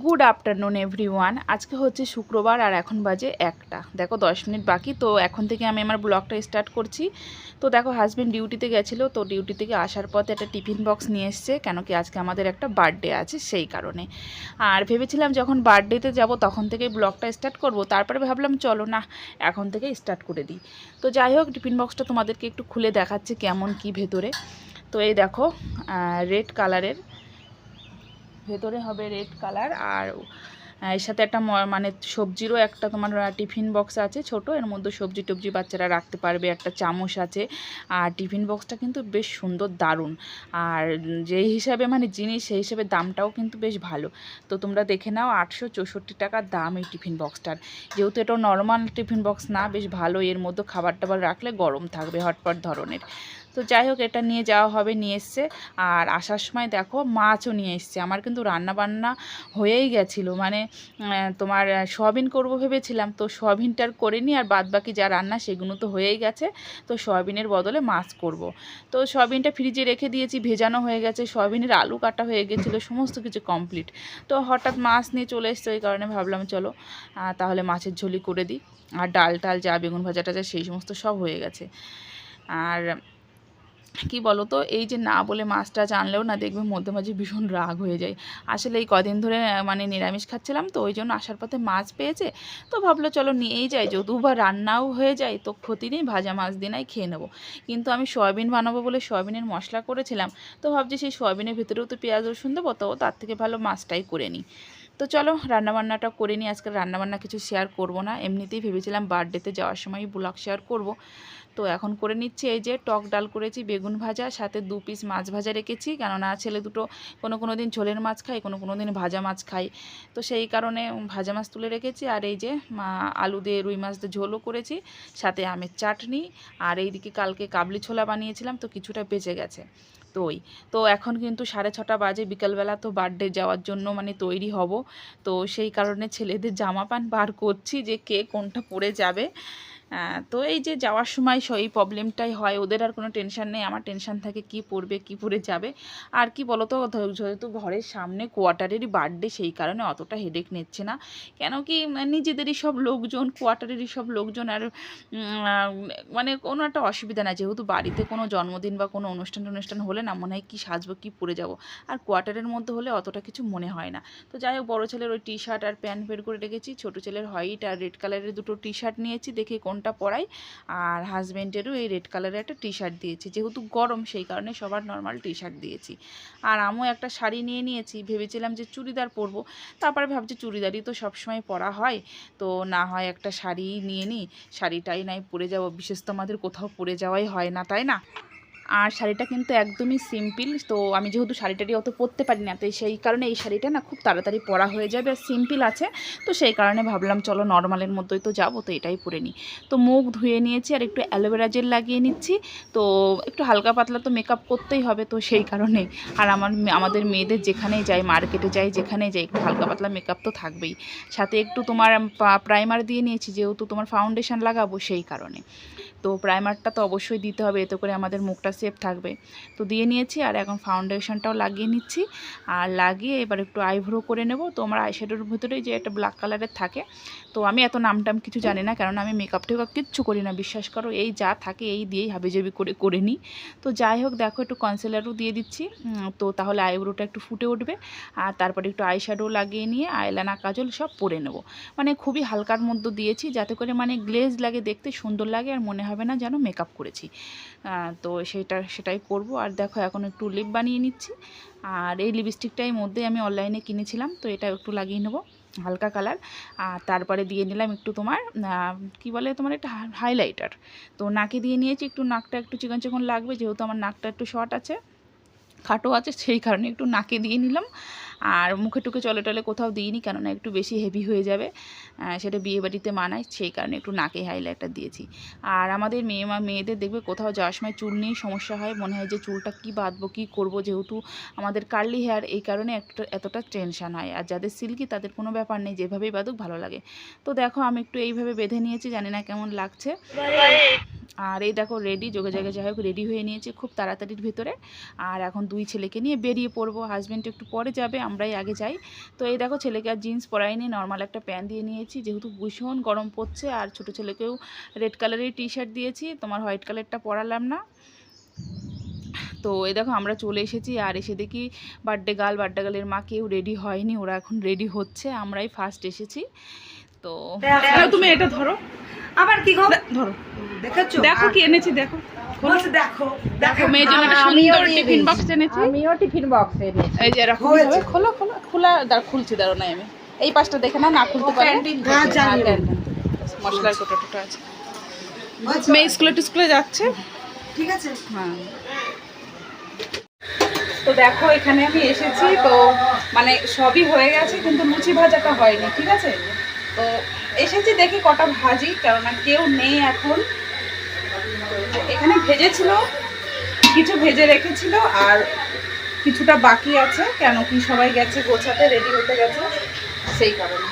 Good afternoon everyone আজকে হচ্ছে শুক্রবার আর এখন বাজে একটা। দেখো, দশ মিনিট বাকি, তো এখন থেকে আমি আমার ব্লগটা স্টার্ট করছি। তো দেখো হাজব্যান্ড ডিউটিতে গেছিল, তো ডিউটি থেকে আসার পথে একটা টিফিন বক্স নিয়ে এসছে, কেন কি আজকে আমাদের একটা বার্থডে আছে সেই কারণে। আর ভেবেছিলাম যখন বার্থডেতে যাব, তখন থেকে ব্লগটা স্টার্ট করব, তারপরে ভাবলাম, চলো না, এখন থেকে স্টার্ট করে দিই। তো যাই হোক, টিফিন বক্সটা তোমাদেরকে একটু খুলে দেখাচ্ছে কেমন কি ভেতরে। তো এই দেখো রেড কালারের ভেতরে হবে রেড কালার আর এর সাথে একটা মানে সবজিরও একটা তোমার টিফিন বক্স আছে ছোট, এর মধ্যে সবজি টবজি বাচ্চারা রাখতে পারবে, একটা চামচ আছে। আর টিফিন বক্সটা কিন্তু বেশ সুন্দর, দারুণ। আর যেই হিসাবে মানে জিনিস, সেই হিসাবে দামটাও কিন্তু বেশ ভালো। তো তোমরা দেখে নাও, আটশো চৌষট্টি টাকার দাম এই টিফিন বক্সটার যেহেতু এটা নর্মাল টিফিন বক্স না, বেশ ভালো, এর মধ্যে খাবার টাবার রাখলে গরম থাকবে হটপট ধরনের। তো যাই হোক এটা নিয়ে যাওয়া হবে, নিয়ে এসছে। আর আসার সময় দেখো, মাছও নিয়ে এসছে। আমার কিন্তু রান্না বান্না হয়েই গেছিল। মানে তোমার সয়াবিন করব ভেবেছিলাম। তো সয়াবিনটার করে নিই আর বাদ বাকি যা রান্না, সেগুলো তো হয়েই গেছে। তো সয়াবিনের বদলে মাছ করব। তো সয়াবিনটা ফ্রিজে রেখে দিয়েছি, ভেজানো হয়ে গেছে। সয়াবিনের আলু কাটা হয়ে গেছিল, সমস্ত কিছু কমপ্লিট তো হঠাৎ মাছ নিয়ে চলে এসছে, ওই কারণে ভাবলাম, চলো তাহলে মাছের ঝোলি করে দিই। আর ডাল টাল যা বেগুন ভাজা টাজা সেই সমস্ত সব হয়ে গেছে। আর কি বলো তো এই যে না বলে মাছটা জানলেও না দেখবে মধ্যে মাঝে ভীষণ রাগ হয়ে যায়। আসলে এই কদিন ধরে মানে নিরামিষ খাচ্ছিলাম তো, ওই জন্য আসার পথে মাছ পেয়েছে। তো ভাবলো চলো নিয়েই যাই যদু বা রান্নাও হয়ে যায়, তো ক্ষতি নেই, ভাজা মাছ দিনাই খেয়ে নেব। কিন্তু আমি সয়াবিন বানাবো বলে সয়াবিনের মশলা করেছিলাম, তো ভাবছি সেই সয়াবিনের ভেতরেও তো পেঁয়াজ, রসুন দেবো, তো তার থেকে ভালো মাছটাই করে নিই। তো চলো রান্নাবান্নাটা করে নিই আজকে রান্নাবান্না কিছু শেয়ার করব না। এমনিতেই ভেবেছিলাম বার্থডেতে যাওয়ার সময় ব্লগ শেয়ার করব। তো এখন করে নিচ্ছি এই যে টক ডাল করেছি, বেগুন ভাজা, সাথে দু পিস মাছ ভাজা রেখেছি। কেননা ছেলে দুটো কোনো কোনো দিন ঝোলের মাছ খায়, কোনো কোনো দিন ভাজা মাছ খায়। তো সেই কারণে ভাজা মাছ তুলে রেখেছি আর এই যে আলু দিয়ে রুই মাছ দিয়ে ঝোলও করেছি, সাথে আমের চাটনি। আর এইদিকে কালকে কাবলি ছোলা বানিয়েছিলাম, তো কিছুটা বেঁচে গেছে। তো ওই, তো এখন কিন্তু সাড়ে ছটা বাজে, বিকালবেলা তো বার্থডে যাওয়ার জন্য মানে তৈরি হব। তো সেই কারণে ছেলেদের জামা প্যান্ট বার করছি যে কে কোনটা পরে যাবে। তো এই যে যাওয়ার সময় সেই প্রবলেমটাই হয় ওদের আর কোনো টেনশান নেই আমার টেনশন থাকে কি পরবে কি পরে যাবে। আর কি বলো তো যেহেতু ঘরের সামনে কোয়ার্টারেরই বার্থডে সেই কারণে অতটা হেডেক নিচ্ছে না। কেন কি উম, নিজেদেরই সব লোকজন কোয়ার্টারেরই সব লোকজন আর মানে কোনো একটা অসুবিধা না যেহেতু বাড়িতে কোনো জন্মদিন বা কোনো অনুষ্ঠান অনুষ্ঠান হলে না মনে হয় কী সাজবো কী পরে যাব। আর কোয়ার্টারের মধ্যে হলে অতটা কিছু মনে হয় না। তো যাই হোক বড়ো ছেলের ওই টি শার্ট আর প্যান্ট বের করে রেখেছি ছোটো ছেলের হোয়াইট আর রেড কালারের দুটো টি শার্ট নিয়েছি দেখে কোনটা পরাই। আর হাজব্যান্ডেরও এই রেড কালারের একটা টি শার্ট দিয়েছি। যেহেতু গরম, সেই কারণে সবার নর্মাল টি শার্ট দিয়েছি। আর আমিও একটা শাড়ি নিয়ে নিয়েছি। ভেবেছিলাম যে চুড়িদার পরবো। তারপরে ভাবছি চুড়িদারই তো সবসময় পরা হয়। তো না হয় একটা শাড়ি নিয়ে নিই। শাড়িটাই নাই, পরে যাব। বিশেষ তো আমাদের কোথাও পরে যাওয়াই হয় না, তাই না? আর শাড়িটা কিন্তু একদমই সিম্পল তো আমি যেহেতু শাড়িটারি অত পরতে পারি না, তো সেই কারণে এই শাড়িটা না খুব তাড়াতাড়ি পরা হয়ে যাবে আর সিম্পল আছে, তো সেই কারণে ভাবলাম চলো নর্মালের মধ্যেই তো যাব, তো এটাই পরে নিই। তো মুখ ধুয়ে নিয়েছি আর একটু অ্যালোভেরা জেল লাগিয়ে নিচ্ছি, তো একটু হালকা পাতলা তো মেকআপ করতেই হবে, তো সেই কারণে। আর আমার আমাদের মেয়েদের যেখানেই যাই মার্কেটে যাই, যেখানেই যাই, একটু হালকা পাতলা মেকআপ তো থাকবেই। সাথে একটু তোমার প্রাইমার দিয়ে নিয়েছি, যেহেতু তোমার ফাউন্ডেশন লাগাবো, সেই কারণে। তো প্রাইমারটা তো অবশ্যই দিতে হবে, এতে করে আমাদের মুখটা সেফ থাকবে। তো দিয়ে নিয়েছি আর এখন ফাউন্ডেশনটাও লাগিয়ে নিচ্ছি। আর লাগিয়ে এবার একটু আইব্রো করে নেব। তো আমার আইশ্যাডোর ভিতরে যে একটা ব্ল্যাক কালারের থাকে, তো আমি এত নাম টাম কিছু জানি না, কারণ আমি মেকআপ টেকআপ কিচ্ছু করি না, বিশ্বাস করো, এই যা থাকে এই দিয়েই হাবিজাবি করে করে নিই। তো যাই হোক, দেখো একটু কনসিলারও দিয়ে দিচ্ছি। তো তাহলে আইব্রোটা একটু ফুটে উঠবে। আর তারপরে একটু আইশ্যাডো লাগিয়ে নিয়ে আইলানা কাজল সব পরে নেব। মানে খুবই হালকার মধ্যে দিয়েছি, যাতে করে মানে গ্লেজ লাগে, দেখতে সুন্দর লাগে আর মনে হবে না যেন মেকআপ করেছি। তো সেটা, সেটাই করব। আর দেখো, এখন একটু লিপ বানিয়ে নিচ্ছি। আর এই লিপস্টিকটাই মধ্যে আমি অনলাইনে কিনেছিলাম, তো এটা একটু লাগিয়ে নেব, হালকা কালার আর তারপরে দিয়ে নিলাম একটু তোমার কি বলে তোমার একটা হাইলাইটার তো নাকে দিয়ে নিয়েছি, একটু নাকটা একটু চিকন চিকন লাগবে, যেহেতু আমার নাকটা একটু শর্ট আছে, খাটো আছে, সেই কারণে একটু নাকে দিয়ে নিলাম। আর মুখে টুকে চলে টলে কোথাও দিইনি, কেননা একটু বেশি হেভি হয়ে যাবে। সেটা বিয়ে বাড়িতে মানায়, সেই কারণে একটু নাকে হাইলাইটার দিয়েছি। আর আমাদের মেয়ে মা, মেয়েদের দেখবে কোথাও যাওয়ার সময় চুল নিয়ে সমস্যা হয়, মনে হয় যে চুলটা কী বাঁধবো, কী করব, যেহেতু আমাদের কার্লি হেয়ার এই কারণে একটা, এতটা টেনশন হয়। আর যাদের সিল্কি তাদের কোনো ব্যাপার নেই, যেভাবেই বাঁধুক ভালো লাগে। তো দেখো, আমি একটু এইভাবে বেঁধে নিয়েছি, জানি না কেমন লাগছে। আর এই দেখো রেডি যোগে জায়গায় যাই হোক রেডি হয়ে নিয়েছে খুব তাড়াতাড়ির ভেতরে। আর এখন দুই ছেলেকে নিয়ে বেরিয়ে পড়ব হাজব্যান্ড একটু পরে যাবে, আমরাই আগে যাই। তো এই দেখো ছেলেকে আর জিন্স পরাইনি নর্মাল একটা প্যান্ট দিয়ে নিয়েছি, যেহেতু ভীষণ গরম পড়ছে, আর ছোটো ছেলেকেও রেড কালারের টি শার্ট দিয়েছি, তোমার হোয়াইট কালারটা পরালাম না। তো এই দেখো আমরা চলে এসেছি, আর এসে দেখি বার্থডে গার্ল বার্থডে গার্লের মা কেউ রেডি হয়নি, ওরা এখন রেডি হচ্ছে, আমরাই ফার্স্ট এসেছি। তো। তুমি এটা ধরো। আবার কি গো? ধরো। দেখেছ? দেখো কি এনেছি দেখো। দেখো দেখো মেয়ের জন্য একটা সুন্দর টিফিন বক্স এনেছি। আমিও টিফিন বক্স এনেছি। এই যে এরকম খোলো খোলো খোলা দাঁড় খুলছি দাঁড়ো না আমি। এই পাশটা দেখে না না খুলতে পারে। হ্যাঁ, মশলার কোটা টোটা আছে। মেয়ে স্কুলে স্কুলে যাচ্ছে। ঠিক আছে। হ্যাঁ। তো দেখো এখানে আমি এসেছি। তো মানে সবই হয়ে গেছে কিন্তু লুচি ভাজাটা হয়নি ঠিক আছে? তো এসেছি দেখি কটা ভাজি, কেননা কেউ নেই এখন। এখানে ভেজেছিল, কিছু ভেজে রেখেছিল, আর কিছুটা বাকি আছে, কেন কি সবাই গেছে গোছাতে রেডি হতে গেছে, সেই কারণে।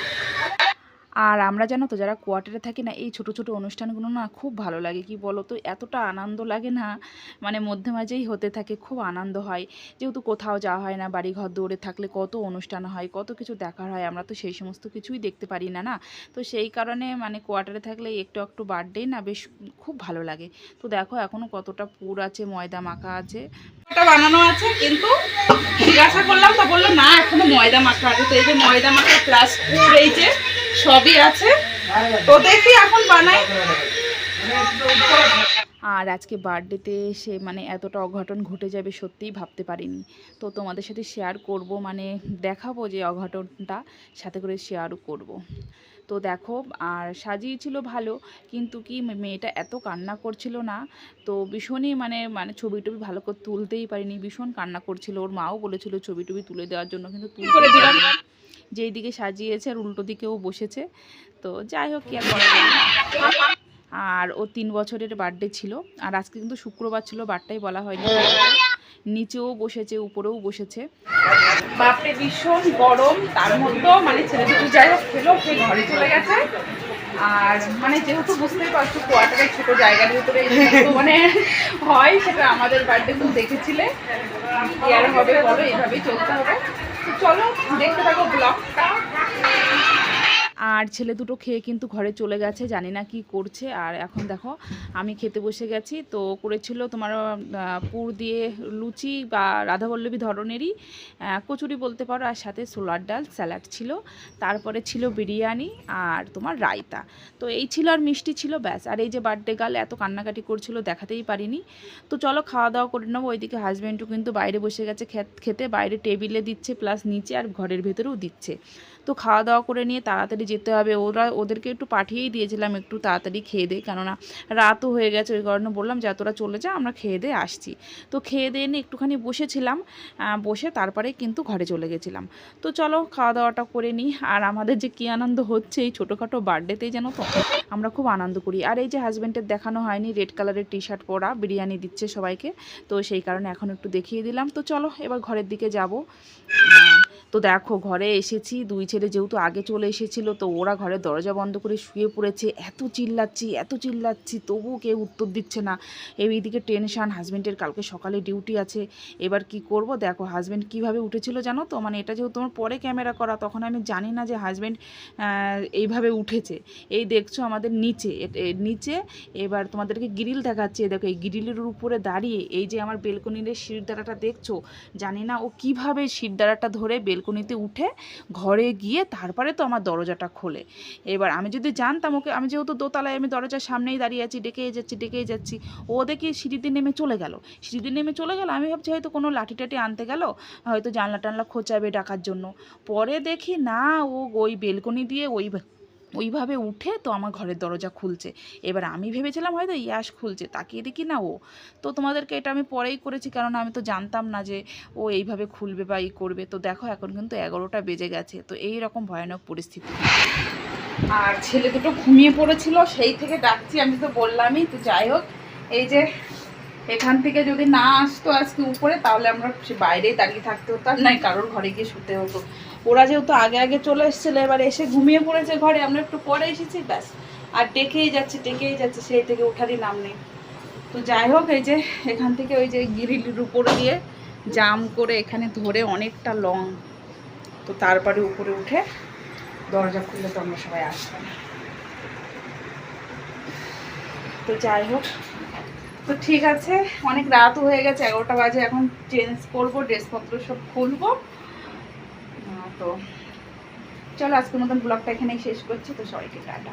আর আমরা জানো তো যারা কোয়ার্টারে থাকি না, এই ছোট ছোট অনুষ্ঠানগুলো না খুব ভালো লাগে। কি বলো তো? এতটা আনন্দ লাগে না? মানে মধ্যে মাঝেই হতে থাকে, খুব আনন্দ হয়। যেহেতু কোথাও যাওয়া হয় না বাড়ি ঘর দৌড়ে থাকলে কত অনুষ্ঠান হয়, কত কিছু দেখার হয়, আমরা তো সেই সমস্ত কিছুই দেখতে পারি না না? তো সেই কারণে মানে কোয়ার্টারে থাকলে একটু একটু বার্থডে না বেশ খুব ভালো লাগে। তো দেখো এখনও কতটা পুর আছে, ময়দা মাখা আছে। বানানো আছে, কিন্তু জিজ্ঞাসা করলাম, তো বলল, না, এখনও ময়দা মাখা আছে। তো এই যে ময়দা মাখা প্লাস পুর এই যে সবই আছে। তো দেখি এখন বানাই। আর আজকে বার্থডেতে সে মানে এতটা অঘটন ঘটে যাবে সত্যিই ভাবতে পারিনি। তো তোমাদের সাথে শেয়ার করব মানে দেখাবো যে অঘটনটা সাথে করে শেয়ারও করব। তো দেখো আর সাজিয়েছিল ভালো কিন্তু কি মেয়েটা এত কান্না করছিল না তো ভীষণই মানে মানে ছবি টবি ভালো করে তুলতেই পারিনি। ভীষণ কান্না করছিল। ওর মাও বলেছিল ছবি টবি তুলে দেওয়ার জন্য কিন্তু তুলে দিলাম। যেই দিকে সাজিয়েছে আর উল্টো দিকেও বসেছে। তো যাই হোক, কি আর আর ও তিন বছরের বার্থডে ছিল। আর আজকে কিন্তু শুক্রবার ছিল, বারটাই বলা হয়নি। নিচেও বসেছে, উপরেও বসেছে। বাপরে, ভীষণ গরম। তার মধ্যেও মানে ছেলে দুটো যাই হোক, খেলো ঘরে চলে গেছে। আর মানে যেহেতু বুঝতেই পারছ কোয়ার্টারের ছোট জায়গার ভিতরে তো মানে হয়, সেটা আমাদের বার্থডে তুমি দেখেছিলে। কি আর হবে বলো, এভাবেই চলতে হবে। চলো, দেখতে থাকো ব্লগটা। আর ছেলে দুটো খেয়ে কিন্তু ঘরে চলে গেছে, জানি না কি করছে। আর এখন দেখো, আমি খেতে বসে গেছি। তো করেছিল তোমার পুর দিয়ে লুচি বা রাধাবল্লভী ধরনেরই কচুরি বলতে পারো, আর সাথে সোলার ডাল, স্যালাড ছিল। তারপরে ছিল বিরিয়ানি আর তোমার রায়তা। তো এই ছিল আর মিষ্টি ছিল, ব্যাস। আর এই যে বার্থডে গাল এত কান্নাকাটি করছিল, দেখাতেই পারিনি। তো চলো খাওয়া দাওয়া করে নেব। ওইদিকে হাজব্যান্ডও কিন্তু বাইরে বসে গেছে খেতে বাইরে টেবিলে দিচ্ছে প্লাস নিচে আর ঘরের ভেতরেও দিচ্ছে। তো খাওয়া দাওয়া করে নিয়ে তাড়াতাড়ি যেতে হবে। ওরা, ওদেরকে একটু পাঠিয়েই দিয়েছিলাম একটু তাড়াতাড়ি খেয়ে দে। কেননা রাতও হয়ে গেছে, ওই কারণে বললাম, যে তোরা চলে যা, আমরা খেয়ে দিয়ে আসছি। তো খেয়ে দিয়ে নিয়ে একটুখানি বসেছিলাম। বসে তারপরে কিন্তু ঘরে চলে গেছিলাম। তো চলো খাওয়া দাওয়াটা করে নিই আর আমাদের যে কী আনন্দ হচ্ছে, এই ছোটোখাটো বার্থডেতেই যেন তো, আমরা খুব আনন্দ করি। আর এই যে হাজব্যান্ডের দেখানো হয়নি, রেড কালারের টি শার্ট পরা, বিরিয়ানি দিচ্ছে সবাইকে। তো সেই কারণে এখন একটু দেখিয়ে দিলাম। তো চলো এবার ঘরের দিকে যাব। তো দেখো ঘরে এসেছি, দুই ছেলে যেহেতু আগে চলে এসেছিল, তো ওরা ঘরে দরজা বন্ধ করে শুয়ে পড়েছে। এত চিল্লাচ্ছি এত চিল্লাচ্ছি, তবুও কেউ উত্তর দিচ্ছে না। এইদিকে টেনশান হাজব্যান্ডের কালকে সকালে ডিউটি আছে। এবার কি করব? দেখো হাজব্যান্ড কীভাবে উঠেছিল জানো তো? মানে এটা যেহেতু তোমার পরে ক্যামেরা করা, তখন আমি জানি না যে হাজব্যান্ড এইভাবে উঠেছে। এই দেখছ আমাদের নিচে নিচে এবার তোমাদেরকে গ্রিল দেখাচ্ছে। দেখো এই গ্রিলের উপরে দাঁড়িয়ে এই যে আমার বেলকনির শিরদাঁড়াটা দেখছ? জানি না ও কীভাবে শিরদাঁড়াটা ধরে বেলকনিতে উঠে ঘরে গিয়ে তারপরে তো আমার দরজাটা খোলে। এবার আমি যদি জানতাম ওকে, আমি যেহেতু দোতলায় আমি দরজার সামনেই দাঁড়িয়ে আছি ডেকেই যাচ্ছি ডেকেই যাচ্ছি, ও দেখি সিঁড়িতে নেমে চলে গেল। সিঁড়িতে নেমে চলে গেল, আমি ভাবছি হয়তো কোনো লাঠি টাঠি আনতে গেল, হয়তো জানলা টানলা খোঁচাবে ডাকার জন্য। পরে দেখি না, ও ওই বেলকনি দিয়ে ওই ওইভাবে উঠে তো আমার ঘরের দরজা খুলছে। এবার আমি ভেবেছিলাম হয়তো ইয়াস খুলছে, তাকিয়ে দেখি না ও। তো তোমাদেরকে এটা আমি পরেই করেছি, কারণ আমি তো জানতাম না যে ও এইভাবে খুলবে বা এই করবে। তো দেখো, এখন কিন্তু এগারোটা বেজে গেছে, তো এই রকম ভয়ানক পরিস্থিতি। আর ছেলে দুটো ঘুমিয়ে পড়েছিল, সেই থেকে ডাকছি, আমি তো বললামই, তো যাই হোক, এই যে এখান থেকে যদি না আসতো আজকে উপরে, তাহলে আমরা বাইরেই দাঁড়িয়ে থাকতে হতো আর নাই, কারোর ঘরে গিয়ে শুতে হতো। ওরা যেহেতু আগে আগে চলে এসেছিল, এবার এসে ঘুমিয়ে পড়েছে ঘরে, আমরা একটু পরে এসেছি, ব্যাস। আর ডেকেই যাচ্ছে ডেকেই যাচ্ছে, সেই থেকে ওঠারই নাম নেই। তো যাই হোক, এই যে এখান থেকে ওই যে গিরিলির উপরে দিয়ে জাম করে এখানে ধরে অনেকটা লং। তো তারপরে উপরে উঠে দরজা খুললে তো আমরা সবাই আসতাম তো যাই হোক, তো ঠিক আছে, অনেক রাত হয়ে গেছে, এগারোটা বাজে, এখন চেঞ্জ করব, ড্রেসপত্র সব খুলবো। তো চলো আজকের মতন ব্লগটা এখানেই শেষ করছি তো সবাইকে টাটা।